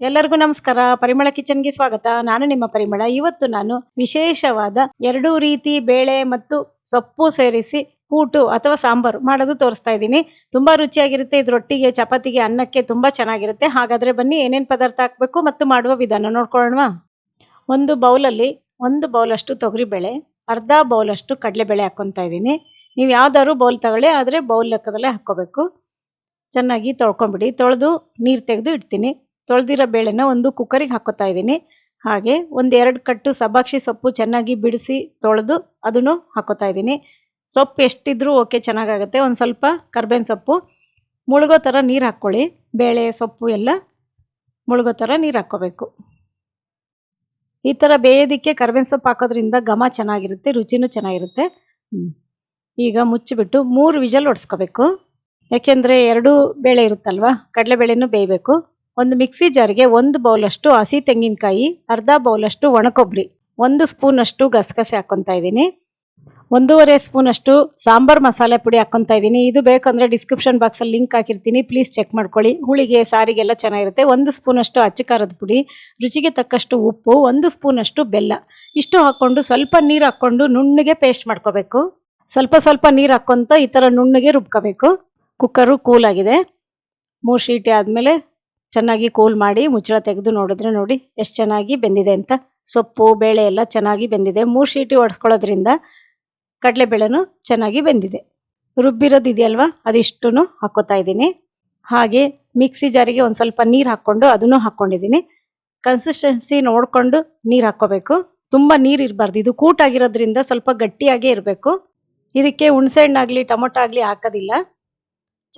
ಎಲ್ಲರಿಗೂ ನಮಸ್ಕಾರ. ಪರಿಮಳ ಕಿಚನ್ಗೆ ಸ್ವಾಗತ. ನಾನು ನಿಮ್ಮ ಪರಿಮಳ. ಇವತ್ತು ನಾನು ವಿಶೇಷವಾದ ಎರಡೂ ರೀತಿ ಬೇಳೆ ಮತ್ತು ಸೊಪ್ಪು ಸೇರಿಸಿ ಕೂಟು ಅಥವಾ ಸಾಂಬಾರು ಮಾಡೋದು ತೋರಿಸ್ತಾ ಇದ್ದೀನಿ. ತುಂಬ ರುಚಿಯಾಗಿರುತ್ತೆ. ಇದು ರೊಟ್ಟಿಗೆ ಚಪಾತಿಗೆ ಅನ್ನಕ್ಕೆ ತುಂಬ ಚೆನ್ನಾಗಿರುತ್ತೆ. ಹಾಗಾದರೆ ಬನ್ನಿ ಏನೇನು ಪದಾರ್ಥ ಹಾಕಬೇಕು ಮತ್ತು ಮಾಡುವ ವಿಧಾನ ನೋಡ್ಕೊಳ್ಳೋಣವಾ? ಒಂದು ಬೌಲಲ್ಲಿ ಒಂದು ಬೌಲಷ್ಟು ತೊಗರಿಬೇಳೆ, ಅರ್ಧ ಬೌಲಷ್ಟು ಕಡಲೆಬೇಳೆ ಹಾಕ್ಕೊತಾ ಇದ್ದೀನಿ. ನೀವು ಯಾವ್ದಾದ್ರು ಬೌಲ್ ತಗೊಳ್ಳಿ, ಆದರೆ ಬೌಲ್ ಲೆಕ್ಕದಲ್ಲೇ ಹಾಕ್ಕೋಬೇಕು. ಚೆನ್ನಾಗಿ ತೊಳ್ಕೊಂಬಿಡಿ. ತೊಳೆದು ನೀರು ತೆಗೆದು ಇಡ್ತೀನಿ. ತೊಳೆದಿರೋ ಬೇಳೆನ ಒಂದು ಕುಕ್ಕರಿಗೆ ಹಾಕೋತಾ ಇದ್ದೀನಿ. ಹಾಗೆ ಒಂದು ಎರಡು ಕಟ್ಟು ಸಬಾಕ್ಷಿ ಸೊಪ್ಪು ಚೆನ್ನಾಗಿ ಬಿಡಿಸಿ ತೊಳೆದು ಅದನ್ನು ಹಾಕೋತಾ ಇದ್ದೀನಿ. ಸೊಪ್ಪು ಎಷ್ಟಿದ್ರೂ ಓಕೆ, ಚೆನ್ನಾಗಾಗುತ್ತೆ. ಒಂದು ಸ್ವಲ್ಪ ಕರ್ಬೇವಿನ ಸೊಪ್ಪು. ಮುಳುಗೋ ಥರ ನೀರು ಹಾಕ್ಕೊಳ್ಳಿ. ಬೇಳೆ, ಸೊಪ್ಪು ಎಲ್ಲ ಮುಳುಗೋ ಥರ ನೀರು ಹಾಕ್ಕೋಬೇಕು. ಈ ಥರ ಬೇಯೋದಕ್ಕೆ ಕರ್ಬೇವಿನ ಸೊಪ್ಪು ಹಾಕೋದ್ರಿಂದ ಘಮ ಚೆನ್ನಾಗಿರುತ್ತೆ, ರುಚಿನೂ ಚೆನ್ನಾಗಿರುತ್ತೆ. ಈಗ ಮುಚ್ಚಿಬಿಟ್ಟು ಮೂರು ವಿಜಲ್ ಹೊಡ್ಸ್ಕೋಬೇಕು ಯಾಕೆಂದರೆ ಎರಡೂ ಬೇಳೆ ಇರುತ್ತಲ್ವಾ, ಕಡಲೆಬೇಳೆನೂ ಬೇಯಬೇಕು. ಒಂದು ಮಿಕ್ಸಿ ಜಾರ್ಗೆ ಒಂದು ಬೌಲಷ್ಟು ಹಸಿ ತೆಂಗಿನಕಾಯಿ, ಅರ್ಧ ಬೌಲಷ್ಟು ಒಣಕೊಬ್ಬರಿ ಒಂದು ಸ್ಪೂನಷ್ಟು ಗಸಗಸೆ ಹಾಕ್ಕೊತಾ ಇದ್ದೀನಿ. ಒಂದೂವರೆ ಸ್ಪೂನಷ್ಟು ಸಾಂಬಾರು ಮಸಾಲೆ ಪುಡಿ ಹಾಕ್ಕೊತಾ ಇದ್ದೀನಿ. ಇದು ಬೇಕಂದರೆ ಡಿಸ್ಕ್ರಿಪ್ಷನ್ ಬಾಕ್ಸಲ್ಲಿ ಲಿಂಕ್ ಹಾಕಿರ್ತೀನಿ. ಪ್ಲೀಸ್ ಚೆಕ್ ಮಾಡ್ಕೊಳ್ಳಿ. ಹುಳಿಗೆ, ಸಾರಿಗೆಲ್ಲ ಚೆನ್ನಾಗಿರುತ್ತೆ. ಒಂದು ಸ್ಪೂನಷ್ಟು ಅಚ್ಚು ಖಾರದ ಪುಡಿ, ರುಚಿಗೆ ತಕ್ಕಷ್ಟು ಉಪ್ಪು, ಒಂದು ಸ್ಪೂನಷ್ಟು ಬೆಲ್ಲ. ಇಷ್ಟು ಹಾಕ್ಕೊಂಡು ಸ್ವಲ್ಪ ನೀರು ಹಾಕ್ಕೊಂಡು ನುಣ್ಣಗೆ ಪೇಸ್ಟ್ ಮಾಡ್ಕೋಬೇಕು. ಸ್ವಲ್ಪ ಸ್ವಲ್ಪ ನೀರು ಹಾಕ್ಕೊತ ಈ ಥರ ನುಣ್ಣಗೆ ರುಬ್ಕೋಬೇಕು. ಕುಕ್ಕರು ಕೂಲಾಗಿದೆ ಮೂರು ಶೀಟಿ ಆದಮೇಲೆ ಚೆನ್ನಾಗಿ ಕೂಲ್ ಮಾಡಿ ಮುಚ್ಚಳ ತೆಗೆದು ನೋಡಿದ್ರೆ ನೋಡಿ ಎಷ್ಟು ಚೆನ್ನಾಗಿ ಬೆಂದಿದೆ ಅಂತ. ಸೊಪ್ಪು, ಬೇಳೆ ಎಲ್ಲ ಚೆನ್ನಾಗಿ ಬೆಂದಿದೆ. ಮೂರು ಶೀಟಿ ಒಡ್ಸ್ಕೊಳ್ಳೋದ್ರಿಂದ ಕಡಲೆಬೇಳೆನೂ ಚೆನ್ನಾಗಿ ಬೆಂದಿದೆ. ರುಬ್ಬಿರೋದು ಇದೆಯಲ್ವಾ ಅದಿಷ್ಟು ಹಾಕೋತಾ ಇದ್ದೀನಿ. ಹಾಗೆ ಮಿಕ್ಸಿ ಜಾರಿಗೆ ಒಂದು ಸ್ವಲ್ಪ ನೀರು ಹಾಕ್ಕೊಂಡು ಅದನ್ನು ಹಾಕ್ಕೊಂಡಿದ್ದೀನಿ. ಕನ್ಸಿಸ್ಟೆನ್ಸಿ ನೋಡಿಕೊಂಡು ನೀರು ಹಾಕ್ಕೋಬೇಕು. ತುಂಬ ನೀರು ಇರಬಾರ್ದು. ಇದು ಕೂಟಾಗಿರೋದ್ರಿಂದ ಸ್ವಲ್ಪ ಗಟ್ಟಿಯಾಗೇ ಇರಬೇಕು. ಇದಕ್ಕೆ ಹುಣಸೆಹಣ್ಣಾಗಲಿ, ಟೊಮೊಟೊ ಆಗಲಿ ಹಾಕೋದಿಲ್ಲ.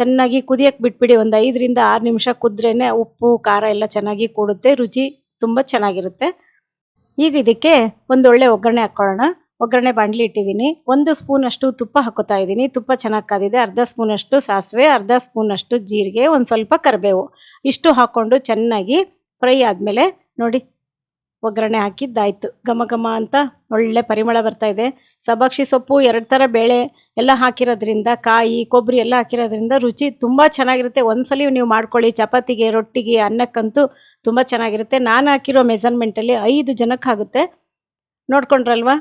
ಚೆನ್ನಾಗಿ ಕುದಿಯಕ್ಕೆ ಬಿಟ್ಬಿಡಿ, ಒಂದು ಐದರಿಂದ ಆರು ನಿಮಿಷ ಕುದ್ರೇ ಉಪ್ಪು, ಖಾರ ಎಲ್ಲ ಚೆನ್ನಾಗಿ ಕೂಡುತ್ತೆ, ರುಚಿ ತುಂಬ ಚೆನ್ನಾಗಿರುತ್ತೆ. ಈಗ ಇದಕ್ಕೆ ಒಂದು ಒಳ್ಳೆ ಒಗ್ಗರಣೆ ಹಾಕ್ಕೊಳ್ಳೋಣ ಒಗ್ಗರಣೆ ಬಾಣಲಿ ಇಟ್ಟಿದ್ದೀನಿ. ಒಂದು ಸ್ಪೂನಷ್ಟು ತುಪ್ಪ ಹಾಕೋತಾ ಇದ್ದೀನಿ. ತುಪ್ಪ ಚೆನ್ನಾಗಿ ಕಾದಿದೆ. ಅರ್ಧ ಸ್ಪೂನಷ್ಟು ಸಾಸಿವೆ, ಅರ್ಧ ಸ್ಪೂನಷ್ಟು ಜೀರಿಗೆ, ಒಂದು ಸ್ವಲ್ಪ ಕರಿಬೇವು. ಇಷ್ಟು ಹಾಕ್ಕೊಂಡು ಚೆನ್ನಾಗಿ ಫ್ರೈ ಆದಮೇಲೆ ನೋಡಿ ಒಗ್ಗರಣೆ ಹಾಕಿದ್ದಾಯ್ತು. ಘಮ ಘಮ ಅಂತ ಒಳ್ಳೆ ಪರಿಮಳ ಬರ್ತಾ ಇದೆ. ಸಬಾಕ್ಷಿ ಸೊಪ್ಪು ಎರಡು ಥರ ಬೇಳೆ ಎಲ್ಲ ಹಾಕಿರೋದ್ರಿಂದ, ಕಾಯಿ ಕೊಬ್ಬರಿ ಎಲ್ಲ ಹಾಕಿರೋದ್ರಿಂದ ರುಚಿ ತುಂಬ ಚೆನ್ನಾಗಿರುತ್ತೆ. ಒಂದ್ಸಲಿ ನೀವು ಮಾಡ್ಕೊಳ್ಳಿ. ಚಪಾತಿಗೆ, ರೊಟ್ಟಿಗೆ, ಅನ್ನಕ್ಕಂತೂ ತುಂಬ ಚೆನ್ನಾಗಿರುತ್ತೆ. ನಾನು ಹಾಕಿರೋ ಮೆಸರ್ಮೆಂಟಲ್ಲಿ ಐದು ಜನಕ್ಕೆ ಆಗುತ್ತೆ ನೋಡ್ಕೊಂಡ್ರಲ್ವಾ?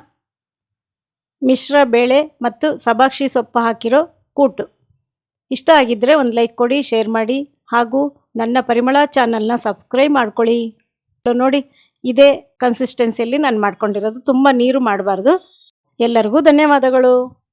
ಮಿಶ್ರ ಬೇಳೆ ಮತ್ತು ಸಬಾಕ್ಷಿ ಸೊಪ್ಪು ಹಾಕಿರೋ ಕೂಟು. ಇಷ್ಟ ಆಗಿದ್ದರೆ ಒಂದು ಲೈಕ್ ಕೊಡಿ, ಶೇರ್ ಮಾಡಿ ಹಾಗೂ ನನ್ನ ಪರಿಮಳ ಚಾನಲ್ನ ಸಬ್ಸ್ಕ್ರೈಬ್ ಮಾಡ್ಕೊಳ್ಳಿ. ನೋಡಿ. ಇದೇ ಕನ್ಸಿಸ್ಟೆನ್ಸಿಯಲ್ಲಿ ನಾನು ಮಾಡ್ಕೊಂಡಿರೋದು. ತುಂಬ ನೀರು ಮಾಡಬಾರ್ದು. ಎಲ್ಲರಿಗೂ ಧನ್ಯವಾದಗಳು.